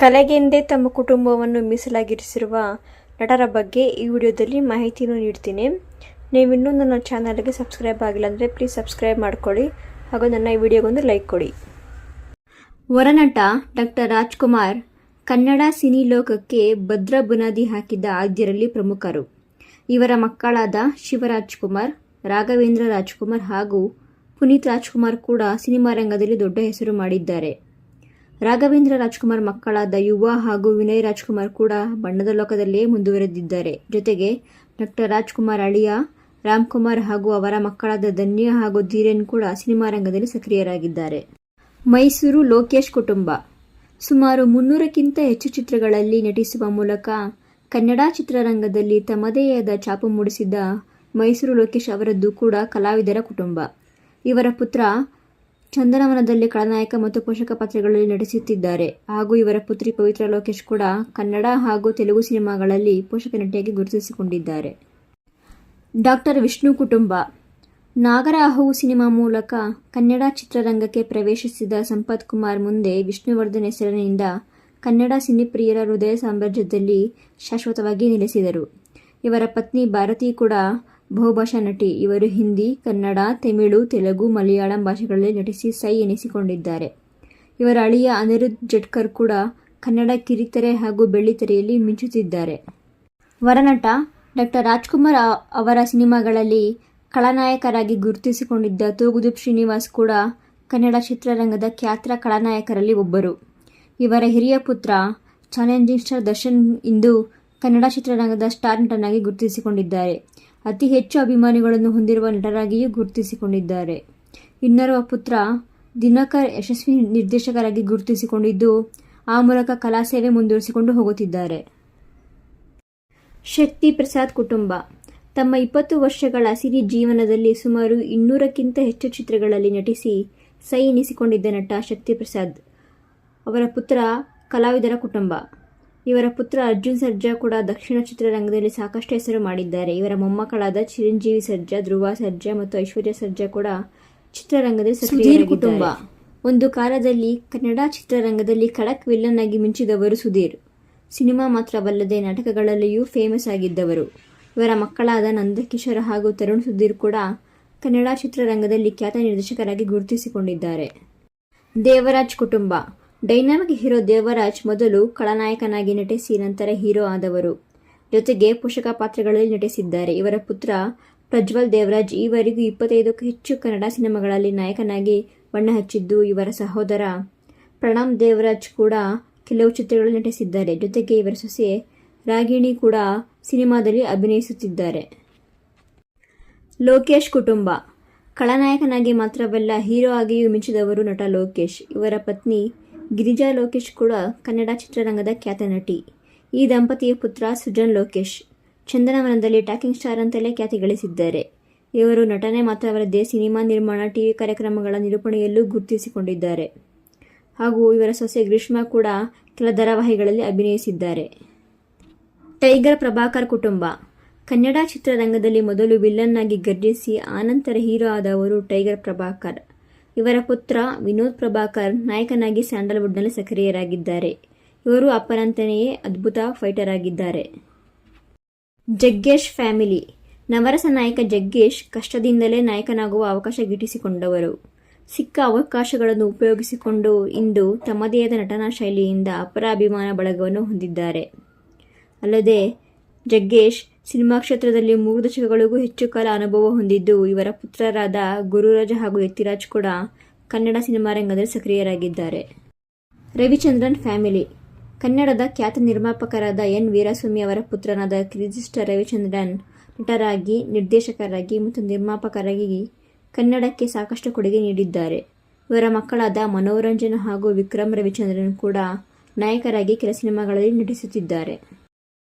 ಕಲೆಗೆಂದೇ ತಮ್ಮ ಕುಟುಂಬವನ್ನು ಮೀಸಲಾಗಿರಿಸಿರುವ ನಟರ ಬಗ್ಗೆ ಈ ವಿಡಿಯೋದಲ್ಲಿ ಮಾಹಿತಿಯನ್ನು ನೀಡ್ತೀನಿ. ನೀವಿನ್ನೂ ನನ್ನ ಚಾನಲ್ಗೆ ಸಬ್ಸ್ಕ್ರೈಬ್ ಆಗಿಲ್ಲ ಅಂದರೆ ಪ್ಲೀಸ್ ಸಬ್ಸ್ಕ್ರೈಬ್ ಮಾಡ್ಕೊಳ್ಳಿ. ಹಾಗೂ ನನ್ನ ಈ ವಿಡಿಯೋಗೊಂದು ಲೈಕ್ ಕೊಡಿ. ವರನಟ ಡಾಕ್ಟರ್ ರಾಜ್ಕುಮಾರ್ ಕನ್ನಡ ಸಿನಿ ಲೋಕಕ್ಕೆ ಭದ್ರ ಬುನಾದಿ ಹಾಕಿದ್ದ ಆದ್ಯರಲ್ಲಿ ಪ್ರಮುಖರು. ಇವರ ಮಕ್ಕಳಾದ ಶಿವರಾಜ್ಕುಮಾರ್, ರಾಘವೇಂದ್ರ ರಾಜ್ಕುಮಾರ್ ಹಾಗೂ ಪುನೀತ್ ರಾಜ್ಕುಮಾರ್ ಕೂಡ ಸಿನಿಮಾ ರಂಗದಲ್ಲಿ ದೊಡ್ಡ ಹೆಸರು ಮಾಡಿದ್ದಾರೆ. ರಾಘವೇಂದ್ರ ರಾಜ್ಕುಮಾರ್ ಮಕ್ಕಳಾದ ಯುವ ಹಾಗೂ ವಿನಯ್ ರಾಜ್ಕುಮಾರ್ ಕೂಡ ಬಣ್ಣದ ಲೋಕದಲ್ಲಿಯೇ ಮುಂದುವರೆದಿದ್ದಾರೆ. ಜೊತೆಗೆ ಡಾಕ್ಟರ್ ರಾಜ್ಕುಮಾರ್ ಅಳಿಯ, ರಾಮ್ಕುಮಾರ್ ಹಾಗೂ ಅವರ ಮಕ್ಕಳಾದ ಧನ್ಯ ಹಾಗೂ ಧೀರೇನ್ ಕೂಡ ಸಿನಿಮಾ ರಂಗದಲ್ಲಿ ಸಕ್ರಿಯರಾಗಿದ್ದಾರೆ. ಮೈಸೂರು ಲೋಕೇಶ್ ಕುಟುಂಬ. ಸುಮಾರು ಮುನ್ನೂರಕ್ಕಿಂತ ಹೆಚ್ಚು ಚಿತ್ರಗಳಲ್ಲಿ ನಟಿಸುವ ಮೂಲಕ ಕನ್ನಡ ಚಿತ್ರರಂಗದಲ್ಲಿ ತಮ್ಮದೇ ಆದ ಛಾಪು ಮೂಡಿಸಿದ್ದ ಮೈಸೂರು ಲೋಕೇಶ್ ಅವರದ್ದು ಕೂಡ ಕಲಾವಿದರ ಕುಟುಂಬ. ಇವರ ಪುತ್ರ ಚಂದನವನದಲ್ಲಿ ಖಳನಾಯಕ ಮತ್ತು ಪೋಷಕ ಪಾತ್ರಗಳಲ್ಲಿ ನಟಿಸುತ್ತಿದ್ದಾರೆ. ಹಾಗೂ ಇವರ ಪುತ್ರಿ ಪವಿತ್ರ ಲೋಕೇಶ್ ಕೂಡ ಕನ್ನಡ ಹಾಗೂ ತೆಲುಗು ಸಿನಿಮಾಗಳಲ್ಲಿ ಪೋಷಕ ನಟಿಯಾಗಿ ಗುರುತಿಸಿಕೊಂಡಿದ್ದಾರೆ. ಡಾಕ್ಟರ್ ವಿಷ್ಣು ಕುಟುಂಬ. ನಾಗರಾಹು ಸಿನಿಮಾ ಮೂಲಕ ಕನ್ನಡ ಚಿತ್ರರಂಗಕ್ಕೆ ಪ್ರವೇಶಿಸಿದ ಸಂಪತ್ ಕುಮಾರ್ ಮುಂದೆ ವಿಷ್ಣುವರ್ಧನ್ ಹೆಸರಿನಿಂದ ಕನ್ನಡ ಸಿನಿಪ್ರಿಯರ ಹೃದಯ ಸಾಮ್ರಾಜ್ಯದಲ್ಲಿ ಶಾಶ್ವತವಾಗಿ ನೆಲೆಸಿದರು. ಇವರ ಪತ್ನಿ ಭಾರತಿ ಕೂಡ ಬಹುಭಾಷಾ ನಟಿ ಇವರು ಹಿಂದಿ, ಕನ್ನಡ, ತಮಿಳು, ತೆಲುಗು, ಮಲಯಾಳಂ ಭಾಷೆಗಳಲ್ಲಿ ನಟಿಸಿ ಸೈ ಎನಿಸಿಕೊಂಡಿದ್ದಾರೆ. ಇವರ ಅಳಿಯ ಅನಿರುದ್ಧ ಜಟ್ಕರ್ ಕೂಡ ಕನ್ನಡ ಕಿರಿತೆರೆ ಹಾಗೂ ಬೆಳ್ಳಿತೆರೆಯಲ್ಲಿ ಮಿಂಚುತ್ತಿದ್ದಾರೆ. ವರನಟ ಡಾಕ್ಟರ್ ರಾಜ್ಕುಮಾರ್ ಅವರ ಸಿನಿಮಾಗಳಲ್ಲಿ ಖಳನಾಯಕರಾಗಿ ಗುರುತಿಸಿಕೊಂಡಿದ್ದ ತೂಗುದೀಪ್ ಶ್ರೀನಿವಾಸ್ ಕೂಡ ಕನ್ನಡ ಚಿತ್ರರಂಗದ ಖ್ಯಾತ ಖಳನಾಯಕರಲ್ಲಿ ಒಬ್ಬರು. ಇವರ ಹಿರಿಯ ಪುತ್ರ ಚಾಲೆಂಜಿಂಗ್ ಸ್ಟಾರ್ ದರ್ಶನ್ ಇಂದು ಕನ್ನಡ ಚಿತ್ರರಂಗದ ಸ್ಟಾರ್ ನಟನಾಗಿ ಗುರುತಿಸಿಕೊಂಡಿದ್ದಾರೆ. ಅತಿ ಹೆಚ್ಚು ಅಭಿಮಾನಿಗಳನ್ನು ಹೊಂದಿರುವ ನಟರಾಗಿಯೂ ಗುರುತಿಸಿಕೊಂಡಿದ್ದಾರೆ. ಇನ್ನೋರ್ವ ಪುತ್ರ ದಿನಕರ್ ಯಶಸ್ವಿ ನಿರ್ದೇಶಕರಾಗಿ ಗುರುತಿಸಿಕೊಂಡಿದ್ದು, ಆ ಮೂಲಕ ಕಲಾ ಸೇವೆ ಮುಂದುವರಿಸಿಕೊಂಡು ಹೋಗುತ್ತಿದ್ದಾರೆ. ಶಕ್ತಿ ಪ್ರಸಾದ್ ಕುಟುಂಬ. ತಮ್ಮ ಇಪ್ಪತ್ತು ವರ್ಷಗಳ ಸಿರಿ ಜೀವನದಲ್ಲಿ ಸುಮಾರು ಇನ್ನೂರಕ್ಕಿಂತ ಹೆಚ್ಚು ಚಿತ್ರಗಳಲ್ಲಿ ನಟಿಸಿ ಸೈ ಎನಿಸಿಕೊಂಡಿದ್ದ ನಟ ಶಕ್ತಿ ಪ್ರಸಾದ್ ಅವರ ಪುತ್ರ ಕಲಾವಿದರ ಕುಟುಂಬ. ಇವರ ಪುತ್ರ ಅರ್ಜುನ್ ಸರ್ಜಾ ಕೂಡ ದಕ್ಷಿಣ ಚಿತ್ರರಂಗದಲ್ಲಿ ಸಾಕಷ್ಟು ಹೆಸರು ಮಾಡಿದ್ದಾರೆ. ಇವರ ಮೊಮ್ಮಕ್ಕಳಾದ ಚಿರಂಜೀವಿ ಸರ್ಜಾ ಧ್ರುವ ಸರ್ಜಾ ಮತ್ತು ಐಶ್ವರ್ಯ ಸರ್ಜಾ ಕೂಡ ಚಿತ್ರರಂಗದಲ್ಲಿ ಸುಧೀರ್ ಕುಟುಂಬ. ಒಂದು ಕಾಲದಲ್ಲಿ ಕನ್ನಡ ಚಿತ್ರರಂಗದಲ್ಲಿ ಖಡಕ್ ವಿಲ್ಲನ್ ಆಗಿ ಮಿಂಚಿದವರು ಸುಧೀರ್. ಸಿನಿಮಾ ಮಾತ್ರವಲ್ಲದೆ ನಾಟಕಗಳಲ್ಲಿಯೂ ಫೇಮಸ್ ಆಗಿದ್ದವರು. ಇವರ ಮಕ್ಕಳಾದ ನಂದಕಿಶೋರ್ ಹಾಗೂ ತರುಣ್ ಸುಧೀರ್ ಕೂಡ ಕನ್ನಡ ಚಿತ್ರರಂಗದಲ್ಲಿ ಖ್ಯಾತ ನಿರ್ದೇಶಕರಾಗಿ ಗುರುತಿಸಿಕೊಂಡಿದ್ದಾರೆ. ದೇವರಾಜ್ ಕುಟುಂಬ. ಡೈನಾಮಿಕ್ ಹೀರೋ ದೇವರಾಜ್ ಮೊದಲು ಖಳನಾಯಕನಾಗಿ ನಟಿಸಿ ನಂತರ ಹೀರೋ ಆದವರು. ಜೊತೆಗೆ ಪೋಷಕ ಪಾತ್ರಗಳಲ್ಲಿ ನಟಿಸಿದ್ದಾರೆ. ಇವರ ಪುತ್ರ ಪ್ರಜ್ವಲ್ ದೇವರಾಜ್ ಈವರೆಗೂ ಇಪ್ಪತ್ತೈದಕ್ಕೂ ಹೆಚ್ಚು ಕನ್ನಡ ಸಿನಿಮಾಗಳಲ್ಲಿ ನಾಯಕನಾಗಿ ಬಣ್ಣ ಹಚ್ಚಿದ್ದು ಇವರ ಸಹೋದರ ಪ್ರಣಾಮ್ ದೇವರಾಜ್ ಕೂಡ ಕೆಲವು ಚಿತ್ರಗಳಲ್ಲಿ ನಟಿಸಿದ್ದಾರೆ. ಜೊತೆಗೆ ಇವರ ಸೊಸೆ ರಾಗಿಣಿ ಕೂಡ ಸಿನಿಮಾದಲ್ಲಿ ಅಭಿನಯಿಸುತ್ತಿದ್ದಾರೆ. ಲೋಕೇಶ್ ಕುಟುಂಬ. ಖಳನಾಯಕನಾಗಿ ಮಾತ್ರವಲ್ಲ ಹೀರೋ ಆಗಿಯೂ ಮಿಂಚಿದವರು ನಟ ಲೋಕೇಶ್. ಇವರ ಪತ್ನಿ ಗಿರಿಜಾ ಲೋಕೇಶ್ ಕೂಡ ಕನ್ನಡ ಚಿತ್ರರಂಗದ ಖ್ಯಾತ ನಟಿ. ಈ ದಂಪತಿಯ ಪುತ್ರ ಸುಜನ್ ಲೋಕೇಶ್ ಚಂದನವನದಲ್ಲಿ ಟಾಕಿಂಗ್ ಸ್ಟಾರ್ ಅಂತಲೇ ಖ್ಯಾತಿ ಗಳಿಸಿದ್ದಾರೆ ಇವರು ನಟನೆ ಮಾತ್ರವಲ್ಲದೆ ಸಿನಿಮಾ ನಿರ್ಮಾಣ, ಟಿವಿ ಕಾರ್ಯಕ್ರಮಗಳ ನಿರೂಪಣೆಯಲ್ಲೂ ಗುರುತಿಸಿಕೊಂಡಿದ್ದಾರೆ. ಹಾಗೂ ಇವರ ಸೊಸೆ ಗ್ರೀಷ್ಮಾ ಕೂಡ ಕೆಲ ಧಾರಾವಾಹಿಗಳಲ್ಲಿ ಅಭಿನಯಿಸಿದ್ದಾರೆ. ಟೈಗರ್ ಪ್ರಭಾಕರ್ ಕುಟುಂಬ. ಕನ್ನಡ ಚಿತ್ರರಂಗದಲ್ಲಿ ಮೊದಲು ವಿಲನ್ ಆಗಿ ಗರ್ಜಿಸಿ ಆನಂತರ ಹೀರೋ ಆದವರು ಟೈಗರ್ ಪ್ರಭಾಕರ್. ಇವರ ಪುತ್ರ ವಿನೋದ್ ಪ್ರಭಾಕರ್ ನಾಯಕನಾಗಿ ಸ್ಯಾಂಡಲ್ವುಡ್ನಲ್ಲಿ ಸಕ್ರಿಯರಾಗಿದ್ದಾರೆ. ಇವರು ಅಪರಂತನೆಯೇ ಅದ್ಭುತ ಫೈಟರ್ ಆಗಿದ್ದಾರೆ. ಜಗ್ಗೇಶ್ ಫ್ಯಾಮಿಲಿ. ನವರಸ ನಾಯಕ ಜಗ್ಗೇಶ್ ಕಷ್ಟದಿಂದಲೇ ನಾಯಕನಾಗುವ ಅವಕಾಶ ಗಿಟ್ಟಿಸಿಕೊಂಡವರು. ಸಿಕ್ಕ ಅವಕಾಶಗಳನ್ನು ಉಪಯೋಗಿಸಿಕೊಂಡು ಇಂದು ತಮ್ಮದೇ ಆದ ನಟನಾ ಶೈಲಿಯಿಂದ ಅಪರ ಅಭಿಮಾನ ಬಳಗವನ್ನು ಹೊಂದಿದ್ದಾರೆ. ಅಲ್ಲದೆ ಜಗ್ಗೇಶ್ ಸಿನಿಮಾ ಕ್ಷೇತ್ರದಲ್ಲಿ ಮೂರು ದಶಕಗಳಿಗೂ ಹೆಚ್ಚು ಕಾಲ ಅನುಭವ ಹೊಂದಿದ್ದು, ಇವರ ಪುತ್ರರಾದ ಗುರುರಾಜ ಹಾಗೂ ಯತಿರಾಜ್ ಕೂಡ ಕನ್ನಡ ಸಿನಿಮಾ ರಂಗದಲ್ಲಿ ಸಕ್ರಿಯರಾಗಿದ್ದಾರೆ. ರವಿಚಂದ್ರನ್ ಫ್ಯಾಮಿಲಿ. ಕನ್ನಡದ ಖ್ಯಾತ ನಿರ್ಮಾಪಕರಾದ ಎನ್ ವೀರಸ್ವಾಮಿ ಅವರ ಪುತ್ರನಾದ ಕ್ರಿಜಿಸ್ಟರ್ ರವಿಚಂದ್ರನ್ ನಟರಾಗಿ, ನಿರ್ದೇಶಕರಾಗಿ ಮತ್ತು ನಿರ್ಮಾಪಕರಾಗಿ ಕನ್ನಡಕ್ಕೆ ಸಾಕಷ್ಟು ಕೊಡುಗೆ ನೀಡಿದ್ದಾರೆ. ಇವರ ಮಕ್ಕಳಾದ ಮನೋರಂಜನ್ ಹಾಗೂ ವಿಕ್ರಮ್ ರವಿಚಂದ್ರನ್ ಕೂಡ ನಾಯಕರಾಗಿ ಕೆಲ ಸಿನಿಮಾಗಳಲ್ಲಿ ನಟಿಸುತ್ತಿದ್ದಾರೆ.